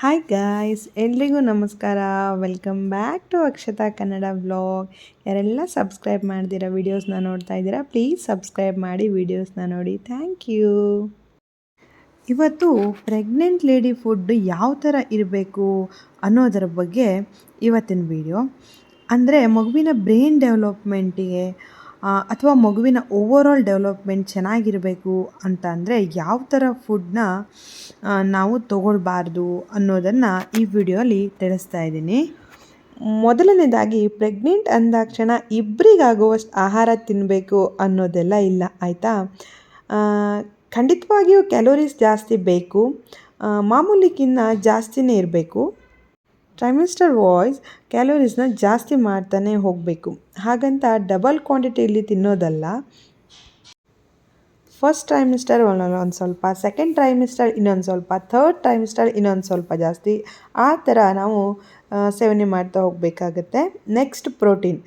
Hi guys ಎಲ್ರಿಗೂ ನಮಸ್ಕಾರ. Welcome back to Akshata Kannada vlog ಯಾರೆಲ್ಲ ಸಬ್ಸ್ಕ್ರೈಬ್ ಮಾಡ್ದಿರೋ ವೀಡಿಯೋಸ್ನ ನೋಡ್ತಾ ಇದ್ದೀರಾ ಪ್ಲೀಸ್ ಸಬ್ಸ್ಕ್ರೈಬ್ ಮಾಡಿ ವೀಡಿಯೋಸ್ನ ನೋಡಿ. ಥ್ಯಾಂಕ್ ಯು ಇವತ್ತು ಪ್ರೆಗ್ನೆಂಟ್ ಲೇಡಿ ಫುಡ್ ಯಾವ ಥರ ಇರಬೇಕು ಅನ್ನೋದರ ಬಗ್ಗೆ ಇವತ್ತಿನ ವಿಡಿಯೋ ಅಂದರೆ ಮಗುವಿನ ಬ್ರೈನ್ ಡೆವಲಪ್ಮೆಂಟಿಗೆ ಅಥವಾ ಮಗುವಿನ ಓವರಾಲ್ ಡೆವಲಪ್ಮೆಂಟ್ ಚೆನ್ನಾಗಿರಬೇಕು ಅಂತ ಅಂದರೆ ಯಾವ ಥರ ಫುಡ್ನ ನಾವು ತಗೊಳ್ಬಾರ್ದು ಅನ್ನೋದನ್ನು ಈ ವಿಡಿಯೋಲಿ ತಿಳಿಸ್ತಾ ಇದ್ದೀನಿ. ಮೊದಲನೇದಾಗಿ ಪ್ರೆಗ್ನೆಂಟ್ ಅಂದಾಕ್ಷಣ ಇಬ್ಬರಿಗಾಗುವಷ್ಟು ಆಹಾರ ತಿನ್ನಬೇಕು ಅನ್ನೋದೆಲ್ಲ ಇಲ್ಲ, ಆಯಿತಾ? ಖಂಡಿತವಾಗಿಯೂ ಕ್ಯಾಲೋರೀಸ್ ಜಾಸ್ತಿ ಬೇಕು ಮಾಮೂಲಿಗಿನ್ನ ಜಾಸ್ತಿನೇ ಇರಬೇಕು. ಟ್ರೈಮಿಸ್ಟರ್ ವಾಯ್ಸ್ ಕ್ಯಾಲೋರೀಸ್ನ ಜಾಸ್ತಿ ಮಾಡ್ತಾನೆ ಹೋಗಬೇಕು. ಹಾಗಂತ ಡಬಲ್ ಕ್ವಾಂಟಿಟಿಯಲ್ಲಿ ತಿನ್ನೋದಲ್ಲ. ಫಸ್ಟ್ ಟ್ರೈಮಿಸ್ಟರ್ ಒಂದು ಸ್ವಲ್ಪ ಸೆಕೆಂಡ್ ಟ್ರೈಮಿಸ್ಟರ್ ಇನ್ನೊಂದು ಸ್ವಲ್ಪ ಥರ್ಡ್ ಟ್ರೈಮಿಸ್ಟರ್ ಇನ್ನೊಂದು ಸ್ವಲ್ಪ ಜಾಸ್ತಿ. ಆ ಥರ ನಾವು ಸೇವನೆ ಮಾಡ್ತಾ ಹೋಗಬೇಕಾಗತ್ತೆ. ನೆಕ್ಸ್ಟ್ ಪ್ರೋಟೀನ್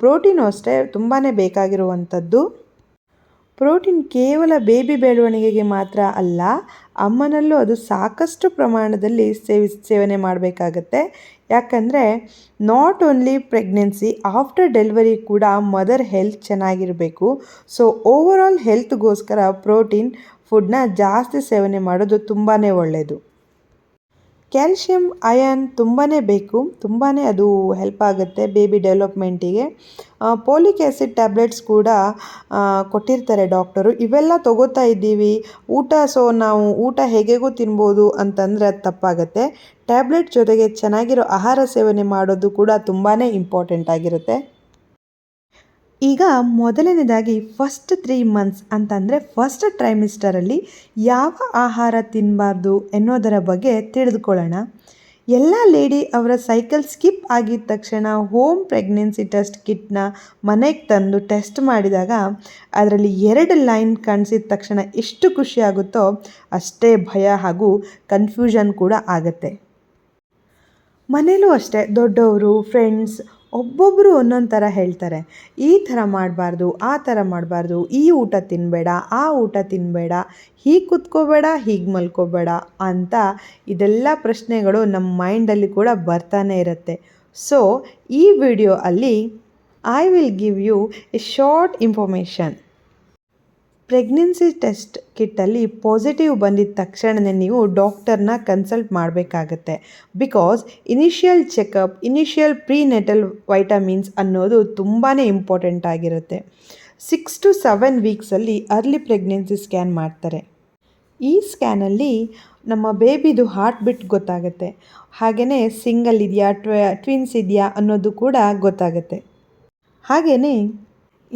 ಪ್ರೋಟೀನು ಅಷ್ಟೇ ತುಂಬಾ ಬೇಕಾಗಿರುವಂಥದ್ದು. ಪ್ರೋಟೀನ್ ಕೇವಲ ಬೇಬಿ ಬೆಳವಣಿಗೆಗೆ ಮಾತ್ರ ಅಲ್ಲ ಅಮ್ಮನಲ್ಲೂ ಅದು ಸಾಕಷ್ಟು ಪ್ರಮಾಣದಲ್ಲಿ ಸೇವಿ, ಸೇವನೆ ಮಾಡಬೇಕಾಗತ್ತೆ. ಯಾಕಂದರೆ not only pregnancy after delivery ಕೂಡ ಮದರ್ ಹೆಲ್ತ್ ಚೆನ್ನಾಗಿರಬೇಕು. ಸೊ ಓವರಾಲ್ ಹೆಲ್ತ್ಗೋಸ್ಕರ ಪ್ರೋಟೀನ್ ಫುಡ್ನ ಜಾಸ್ತಿ ಸೇವನೆ ಮಾಡೋದು ತುಂಬಾ ಒಳ್ಳೆಯದು ಕ್ಯಾಲ್ಶಿಯಂ ಅಯನ್ ತುಂಬಾ ಬೇಕು ತುಂಬಾ ಅದು ಹೆಲ್ಪ್ ಆಗುತ್ತೆ ಬೇಬಿ ಡೆವಲಪ್ಮೆಂಟಿಗೆ. ಪೋಲಿಕ್ ಆ್ಯಸಿಡ್ ಟ್ಯಾಬ್ಲೆಟ್ಸ್ ಕೂಡ ಕೊಟ್ಟಿರ್ತಾರೆ ಡಾಕ್ಟರು. ಇವೆಲ್ಲ ತೊಗೋತಾ ಇದ್ದೀವಿ. ಊಟ, ಸೊ ನಾವು ಊಟ ಹೇಗೆಗೂ ತಿನ್ಬೋದು ಅಂತಂದರೆ ಅದು ತಪ್ಪಾಗುತ್ತೆ. ಟ್ಯಾಬ್ಲೆಟ್ ಜೊತೆಗೆ ಚೆನ್ನಾಗಿರೋ ಆಹಾರ ಸೇವನೆ ಮಾಡೋದು ಕೂಡ ತುಂಬಾ ಇಂಪಾರ್ಟೆಂಟ್ ಆಗಿರುತ್ತೆ. ಈಗ ಮೊದಲನೇದಾಗಿ ಫಸ್ಟ್ ತ್ರೀ ಮಂತ್ಸ್ ಅಂತಂದರೆ ಫಸ್ಟ್ ಟ್ರೈಮಿಸ್ಟರಲ್ಲಿ ಯಾವ ಆಹಾರ ತಿನ್ನಬಾರ್ದು ಎನ್ನೋದರ ಬಗ್ಗೆ ತಿಳಿದುಕೊಳ್ಳೋಣ. ಎಲ್ಲ ಲೇಡಿ ಅವರ ಸೈಕಲ್ ಸ್ಕಿಪ್ ಆಗಿದ ತಕ್ಷಣ ಹೋಮ್ ಪ್ರೆಗ್ನೆನ್ಸಿ ಟೆಸ್ಟ್ ಕಿಟ್ನ ಮನೆಗೆ ತಂದು ಟೆಸ್ಟ್ ಮಾಡಿದಾಗ ಅದರಲ್ಲಿ ಎರಡು ಲೈನ್ ಕಾಣಿಸಿದ ತಕ್ಷಣ ಎಷ್ಟು ಖುಷಿಯಾಗುತ್ತೋ ಅಷ್ಟೇ ಭಯ ಹಾಗೂ ಕನ್ಫ್ಯೂಷನ್ ಕೂಡ ಆಗುತ್ತೆ. ಮನೇಲೂ ಅಷ್ಟೇ ದೊಡ್ಡವರು ಫ್ರೆಂಡ್ಸ್ ಒಬ್ಬೊಬ್ಬರು ಒಂದೊಂದು ಥರ ಹೇಳ್ತಾರೆ. ಈ ಥರ ಮಾಡಬಾರ್ದು, ಆ ಥರ ಮಾಡಬಾರ್ದು, ಈ ಊಟ ತಿನ್ನಬೇಡ ಆ ಊಟ ತಿನ್ನಬೇಡ ಹೀಗೆ ಕುತ್ಕೋಬೇಡ, ಹೀಗೆ ಮಲ್ಕೋಬೇಡ ಅಂತ ಇದೆಲ್ಲ ಪ್ರಶ್ನೆಗಳು ನಮ್ಮ ಮೈಂಡಲ್ಲಿ ಕೂಡ ಬರ್ತಾನೆ ಇರುತ್ತೆ. ಸೊ ಈ ವಿಡಿಯೋ ಅಲ್ಲಿ I will give you a short information pregnancy test ಕಿಟ್ಟಲ್ಲಿ positive ಬಂದಿದ್ದ ತಕ್ಷಣವೇ ನೀವು ಡಾಕ್ಟರ್ನ ಕನ್ಸಲ್ಟ್ ಮಾಡಬೇಕಾಗತ್ತೆ. Because initial checkup, initial prenatal vitamins ಅನ್ನೋದು ತುಂಬಾ ಇಂಪಾರ್ಟೆಂಟ್ ಆಗಿರುತ್ತೆ. ಸಿಕ್ಸ್ ಟು ಸೆವೆನ್ ವೀಕ್ಸಲ್ಲಿ ಅರ್ಲಿ ಪ್ರೆಗ್ನೆನ್ಸಿ ಸ್ಕ್ಯಾನ್ ಮಾಡ್ತಾರೆ. ಈ ಸ್ಕ್ಯಾನಲ್ಲಿ ನಮ್ಮ ಬೇಬಿದು ಹಾರ್ಟ್ ಬಿಟ್ ಗೊತ್ತಾಗುತ್ತೆ. ಹಾಗೆಯೇ ಸಿಂಗಲ್ ಇದೆಯಾ, ಟ್ವ, ಟ್ವಿನ್ಸ್ ಇದೆಯಾ ಅನ್ನೋದು ಕೂಡ ಗೊತ್ತಾಗುತ್ತೆ. ಹಾಗೆಯೇ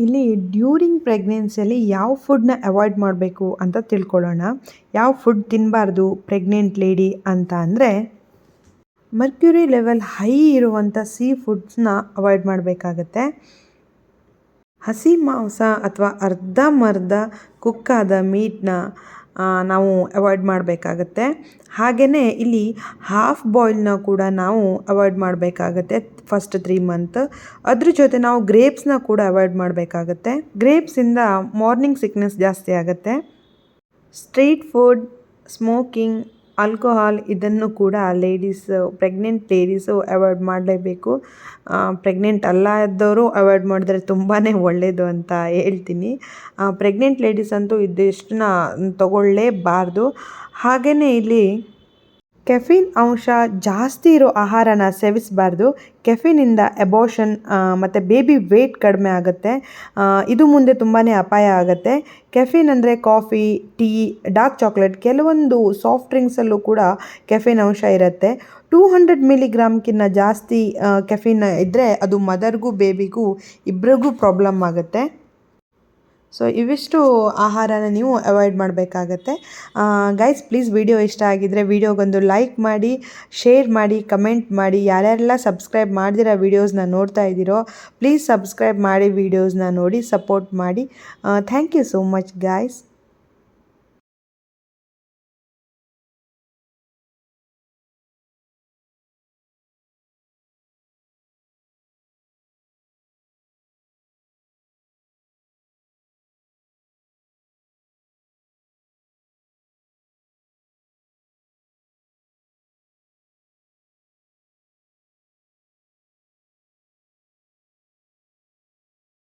ಇಲ್ಲಿ ಡ್ಯೂರಿಂಗ್ ಪ್ರೆಗ್ನೆನ್ಸಿಯಲ್ಲಿ ಯಾವ ಫುಡ್ನ ಅವಾಯ್ಡ್ ಮಾಡಬೇಕು ಅಂತ ತಿಳ್ಕೊಳ್ಳೋಣ. ಯಾವ ಫುಡ್ ತಿನ್ನಬಾರ್ದು ಪ್ರೆಗ್ನೆಂಟ್ ಲೇಡಿ ಅಂತ ಅಂದರೆ ಮರ್ಕ್ಯುರಿ ಲೆವೆಲ್ ಹೈ ಇರುವಂಥ ಸಿ ಫುಡ್ಸ್ನ ಅವಾಯ್ಡ್ ಮಾಡಬೇಕಾಗತ್ತೆ. ಹಸಿ ಮಾಂಸ ಅಥವಾ ಅರ್ಧ ಮರ್ಧ ಕುಕ್ಕಾದ ಮೀಟ್ನ ನಾವು ಅವಾಯ್ಡ್ ಮಾಡಬೇಕಾಗತ್ತೆ. ಹಾಗೆಯೇ ಇಲ್ಲಿ ಹಾಫ್ ಬಾಯ್ಲ್ನ ಕೂಡ ನಾವು ಅವಾಯ್ಡ್ ಮಾಡಬೇಕಾಗತ್ತೆ ಫಸ್ಟ್ ತ್ರೀ ಮಂತ್ ಅದ್ರ ಜೊತೆ ನಾವು ಗ್ರೇಪ್ಸ್ನ ಕೂಡ ಅವಾಯ್ಡ್ ಮಾಡಬೇಕಾಗತ್ತೆ. ಗ್ರೇಪ್ಸಿಂದ ಮಾರ್ನಿಂಗ್ ಸಿಕ್ನೆಸ್ ಜಾಸ್ತಿ ಆಗುತ್ತೆ. ಸ್ಟ್ರೀಟ್ ಫುಡ್ ಸ್ಮೋಕಿಂಗ್ ಆಲ್ಕೋಹಾಲ್ ಇದನ್ನು ಕೂಡ ಲೇಡೀಸ್ ಪ್ರೆಗ್ನೆಂಟ್ ಲೇಡೀಸು ಅವಾಯ್ಡ್ ಮಾಡಲೇಬೇಕು. ಪ್ರೆಗ್ನೆಂಟ್ ಅಲ್ಲ ಇದ್ದವರು ಅವಾಯ್ಡ್ ಮಾಡಿದ್ರೆ ತುಂಬಾ ಒಳ್ಳೆಯದು ಅಂತ ಹೇಳ್ತೀನಿ. ಪ್ರೆಗ್ನೆಂಟ್ ಲೇಡೀಸ್ ಅಂತೂ ಇದಿಷ್ಟನ್ನ ತಗೊಳ್ಳೇಬಾರ್ದು. ಹಾಗೆಯೇ ಇಲ್ಲಿ ಕೆಫಿನ್ ಅಂಶ ಜಾಸ್ತಿ ಇರೋ ಆಹಾರನ ಸೇವಿಸಬಾರ್ದು. ಕೆಫಿನಿಂದ ಎಬೋಷನ್ ಮತ್ತು ಬೇಬಿ ವೇಟ್ ಕಡಿಮೆ ಆಗುತ್ತೆ. ಇದು ಮುಂದೆ ತುಂಬಾ ಅಪಾಯ ಆಗುತ್ತೆ. ಕೆಫಿನ್ ಅಂದರೆ ಕಾಫಿ, ಟೀ, ಡಾರ್ಕ್ ಚಾಕ್ಲೇಟ್ ಕೆಲವೊಂದು ಸಾಫ್ಟ್ ಡ್ರಿಂಕ್ಸಲ್ಲೂ ಕೂಡ ಕೆಫಿನ್ ಅಂಶ ಇರುತ್ತೆ. ಟೂ ಹಂಡ್ರೆಡ್ ಮಿಲಿಗ್ರಾಮ್ಕಿನ್ನ ಜಾಸ್ತಿ ಕೆಫಿನ್ ಇದ್ದರೆ ಅದು ಮದರ್ಗೂ ಬೇಬಿಗೂ ಇಬ್ಬರಿಗೂ ಪ್ರಾಬ್ಲಮ್ ಆಗುತ್ತೆ. ಸೊ ಇವಿಷ್ಟು ಆಹಾರನ ನೀವು ಅವಾಯ್ಡ್ ಮಾಡಬೇಕಾಗತ್ತೆ. ಗೈಸ್ ಪ್ಲೀಸ್ ವಿಡಿಯೋ ಇಷ್ಟ ಆಗಿದ್ದರೆ ವಿಡಿಯೋಗೊಂದು ಲೈಕ್ ಮಾಡಿ ಶೇರ್ ಮಾಡಿ ಕಮೆಂಟ್ ಮಾಡಿ. ಯಾರ್ಯಾರೆಲ್ಲ ಸಬ್ಸ್ಕ್ರೈಬ್ ಮಾಡ್ದಿರೋ ವೀಡಿಯೋಸ್ನ ನೋಡ್ತಾ ಇದ್ದೀರೋ ಪ್ಲೀಸ್ ಸಬ್ಸ್ಕ್ರೈಬ್ ಮಾಡಿ ವೀಡಿಯೋಸ್ನ ನೋಡಿ ಸಪೋರ್ಟ್ ಮಾಡಿ. Thank you so much guys